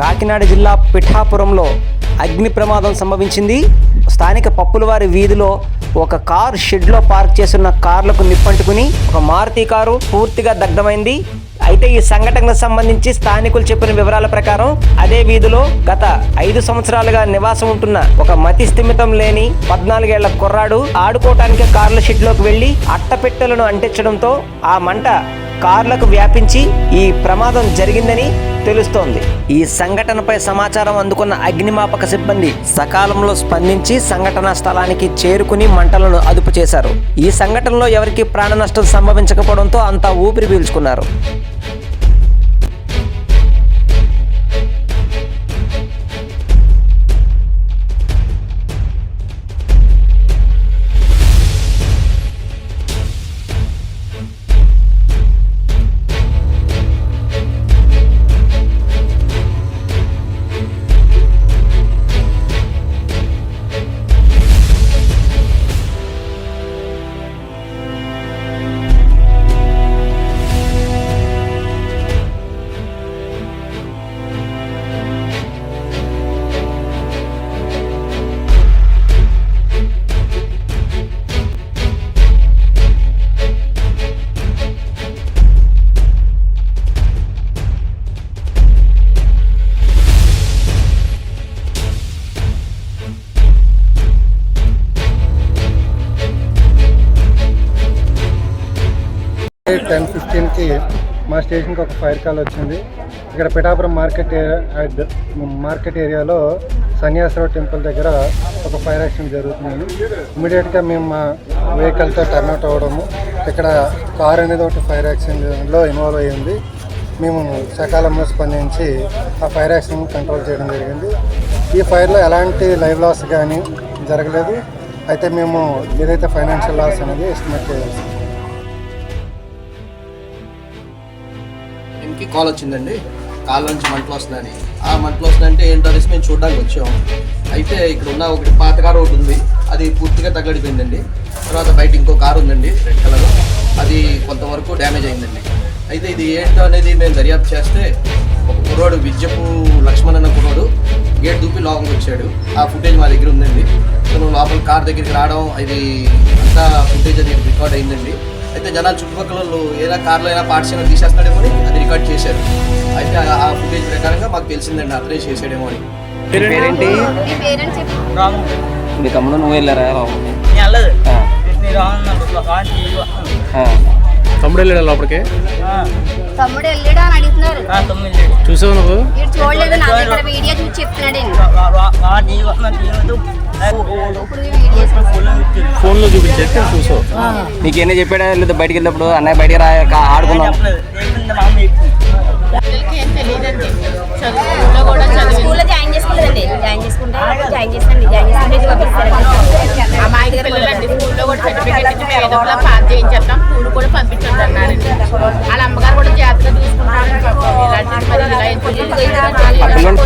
కాకినాడ జిల్లా పిఠాపురంలో అగ్ని ప్రమాదం సంభవించింది. స్థానిక పప్పులవారి వీధిలో ఒక కారు షెడ్లో పార్క్ చేస్తున్న కార్లకు నిప్పంటుకుని ఒక మారుతి కారు పూర్తిగా దగ్ధమైంది. అయితే ఈ సంఘటనకు సంబంధించి స్థానికులు చెప్పిన వివరాల ప్రకారం అదే వీధిలో గత ఐదు సంవత్సరాలుగా నివాసం ఉంటున్న ఒక మతి స్థిమితం లేని పద్నాలుగేళ్ళ కుర్రాడు ఆడుకోవటానికి కార్ల షెడ్లోకి వెళ్ళి అట్టపెట్టెలను అంటించడంతో ఆ మంట కార్లకు వ్యాపించి ఈ ప్రమాదం జరిగిందని తెలుస్తోంది. ఈ సంఘటనపై సమాచారం అందుకున్న అగ్నిమాపక సిబ్బంది సకాలంలో స్పందించి సంఘటనా స్థలానికి చేరుకుని మంటలను అదుపు చేశారు. ఈ సంఘటనలో ఎవరికి ప్రాణ నష్టం సంభవించకపోవడంతో అంతా ఊపిరి పీల్చుకున్నారు. ఫిఫ్టీన్కి మా స్టేషన్కి ఒక ఫైర్ కాల్ వచ్చింది. ఇక్కడ పిఠాపురం మార్కెట్ ఏరియా మార్కెట్ ఏరియాలో సన్యాసరావు టెంపుల్ దగ్గర ఒక ఫైర్ యాక్సిడెంట్ జరుగుతుంది ఇమీడియట్గా మేము మా వెహికల్తో టర్న్అట్ అవ్వడము. ఇక్కడ కార్ అనేది ఒకటి ఫైర్ యాక్సిడెంట్లో ఇన్వాల్వ్ అయ్యింది. మేము సకాలంలో స్పందించి ఆ ఫైర్ యాక్సిడెంట్ కంట్రోల్ చేయడం జరిగింది. ఈ ఫైర్లో ఎలాంటి లైవ్ లాస్ కానీ జరగలేదు. అయితే మేము ఏదైతే ఫైనాన్షియల్ లాస్ అనేది ఎస్టిమేట్ చేయాల్సింది ఇంకి కాల్ వచ్చిందండి. కాల్ నుంచి మంటలు వస్తుందని ఆ మంటలు వస్తుందంటే ఏంటో అనేసి మేము చూడడానికి వచ్చాము. అయితే ఇక్కడ ఉన్న ఒకటి పాత కారు ఒకటి ఉంది. అది పూర్తిగా తగలడిపోయిందండి తర్వాత బయట ఇంకో కారు ఉందండి రెడ్ కలర్. అది కొంతవరకు డ్యామేజ్ అయిందండి. అయితే ఇది ఏంటో అనేది మేము దర్యాప్తు చేస్తే ఒక కుర్రోడు విద్యపు లక్ష్మణ్ అన్న కుర్రోడు గేట్ దూపి లోపలికి వచ్చాడు. ఆ ఫుటేజ్ మా దగ్గర ఉందండి. తను లోపల కార్ దగ్గరికి రావడం ఇది అంతా ఫుటేజ్ అది రికార్డ్ అయిందండి. అయితే జనాలు చుట్టుపక్కల వాళ్ళు ఏదైనా కార్లో ఏదైనా పార్ట్స్ ఏమైనా తీసేస్తాడేమో అని అది రికార్డ్ చేశారు. అయితే ఆ- ఫుటేజ్ ప్రకారంగా మాకు తెలిసిందండి అతనే చేసాడేమో అని. పేరేంటి? రాము. మీ తమ్ముడు నువ్వు వెళ్ళారా నేను వెళ్ళదు నీ రాను తమ్ముడు వెళ్ళాడు లోపలికి? తమ్ముడు వెళ్ళాడు అని అడుగుతున్నారు. చూసావు నువ్వు? చూడలేదు నా వీడియో చూసి చెప్తున్నాడు. ఫోన్లో చూపించేస్తే చూసావు నీకు ఎన్ని చెప్పాడా? లేదా బయటికి వెళ్ళినప్పుడు అన్నయ్య బయటికి రా ఆడుకున్నాం స్కూల్లో జాయిన్ జాయిన్ జాయిన్ కూడా వాళ్ళ అమ్మగారు కూడా జాగ్రత్తగా చూసుకుంటారు. ఇలాంటి